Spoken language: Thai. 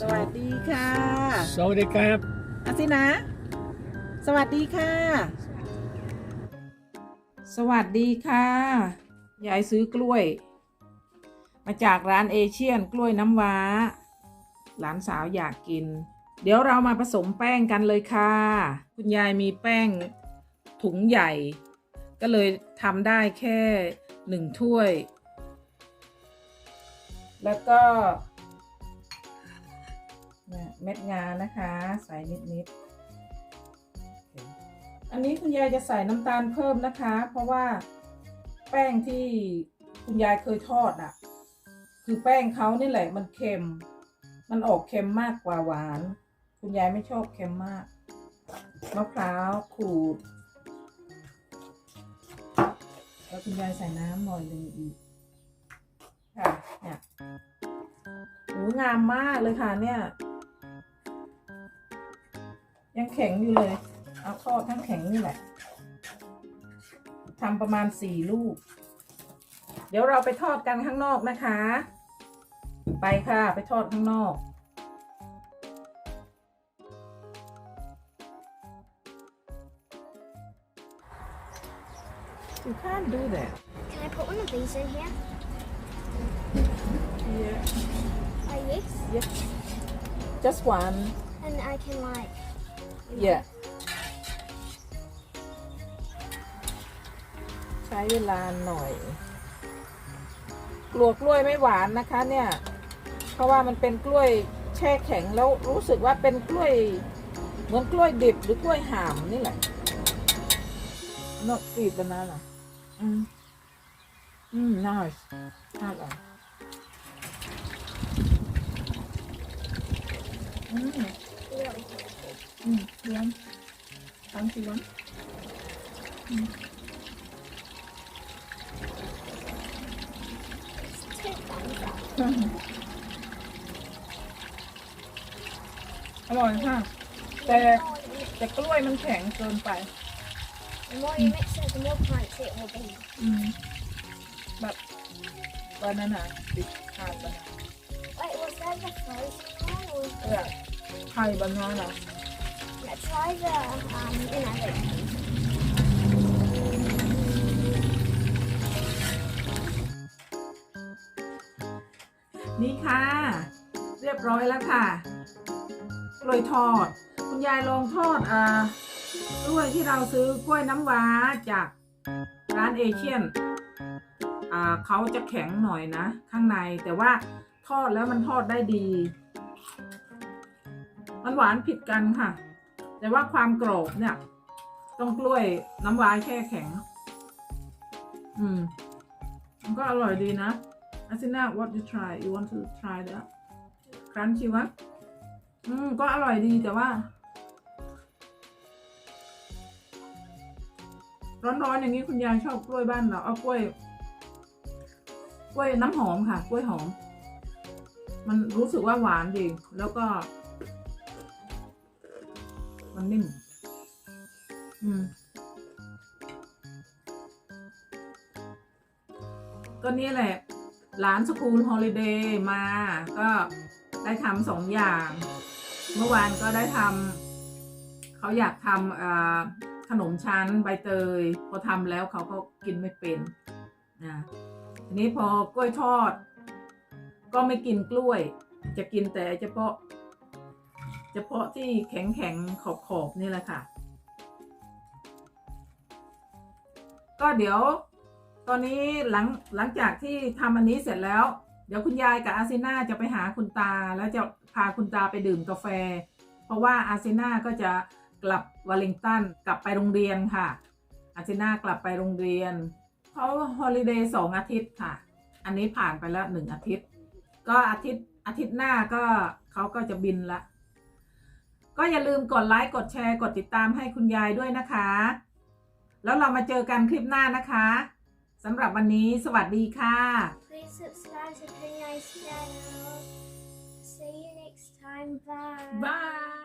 สวัสดีค่ะสวัสดีครับอาสินะ สวัสดีค่ะ สวัสดีค่ะยายซื้อกล้วย มาจากร้านเอเชียนกล้วยน้ำว้า หลานสาวอยากกิน เดี๋ยวเรามาผสมแป้งกันเลยค่ะ คุณยายมีแป้งถุงใหญ่ ก็เลยทำได้แค่หนึ่งถ้วย แล้วก็ เนี่ยเม็ดงานะคะ ใส่นิดๆ อันนี้คุณยายจะใส่น้ำตาลเพิ่มนะคะ เพราะว่าแป้งที่คุณยายเคยทอดอะ คือแป้งเขานี่แหละมันเค็ม มันออกเค็มมากกว่าหวาน คุณยายไม่ชอบเค็มมากมะพร้าวขูด แล้วคุณยายใส่น้ำหน่อยหนึ่งอีกค่ะเนี่ยโอ้งามมากเลยค่ะเนี่ย ยังแข็งอยู่เลย เอาทอดทั้งแข็งนี่แหละทำประมาณสี่ลูก เดี๋ยวเราไปทอดกันข้างนอกนะคะ ไปค่ะไปทอดข้างนอก You can't do that. Can I put one of these in here? Yeah. Like this? Yes. Just one. And I can like. Yeah. ใช้เวลาหน่อย กลัวกล้วยไม่หวานนะคะเนี่ย เพราะว่ามันเป็นกล้วยแช่แข็งแล้วรู้สึกว่าเป็นกล้วยเหมือนกล้วยดิบหรือกล้วยหามนี่แหละนกฟีบานาน่ะอืมอืม nice น่าอร่อยอืม อืมเลี้ยงทำสิวะ It's two thumbs up. อร่อยค่ะ แต่ The more you mix- แต่กล้วยมันแข็งเกินไป The more you mix it, the more crunchy it will be. อืมแบบบานาน่าดิทานบานา Wait, was that the frozen one? Or... เออไข่บานาน่า Yeah, try the um, you know, the นี่ค่ะ เรียบร้อยแล้วค่ะกล้วยทอด คุณยายลองทอดอ่ากล้วยที่เราซื้อกล้วยน้ำว้าจากร้านเอเชียนอ่าเขาจะแข็งหน่อยนะ ข้างในแต่ว่าทอดแล้วมันทอดได้ดี มันหวานผิดกันค่ะ แต่ว่าความกรอบเนี่ยต้องกล้วยน้ำว้าแช่แข็ง อืม มันก็อร่อยดีนะ Asina what you try you want to try that crunchy one อืม ก็อร่อยดีแต่ว่า ร้อนๆอย่างนี้คุณยายชอบกล้วยบ้านเราเอากล้วย กล้วยน้ำหอมค่ะ กล้วยหอม มันรู้สึกว่าหวานดี แล้วก็ มันนิ่ม อืม ก็นี่แหละหลานสกูลฮอลิเดย์มา ก็ได้ทำสองอย่าง เมื่อวานก็ได้ทำเขาอยากทำขนมชั้นใบเตย พอทำแล้วเขาก็กินไม่เป็นนะทีนี้พอกล้วยทอด ก็ไม่กินกล้วย จะกินแต่เฉพาะ เฉพาะที่แข็งแข็งขอบขอบๆนี่แหละค่ะ ก็เดี๋ยวตอนนี้หลังหลังจากที่ทำอันนี้เสร็จแล้ว เดี๋ยวคุณยายกับอาซิน่าจะไปหาคุณตา แล้วจะพาคุณตาไปดื่มกาแฟ เพราะว่าอาซิน่าก็จะกลับวอลลิงตันกลับไปโรงเรียนค่ะ อาซิน่ากลับไปโรงเรียนเขาฮอลิเดย์สองอาทิตย์ค่ะ อันนี้ผ่านไปแล้วหนึ่งอาทิตย์ ก็อาทิตย์อาทิตย์หน้าก็เขาก็จะบินละ ก็อย่าลืมกดไลค์กดแชร์กดติดตามให้คุณยายด้วยนะคะ แล้วเรามาเจอกันคลิปหน้านะคะสำหรับวันนี้สวัสดีค่ะ Please subscribe to Penny's channel. See you next time. Bye. บาย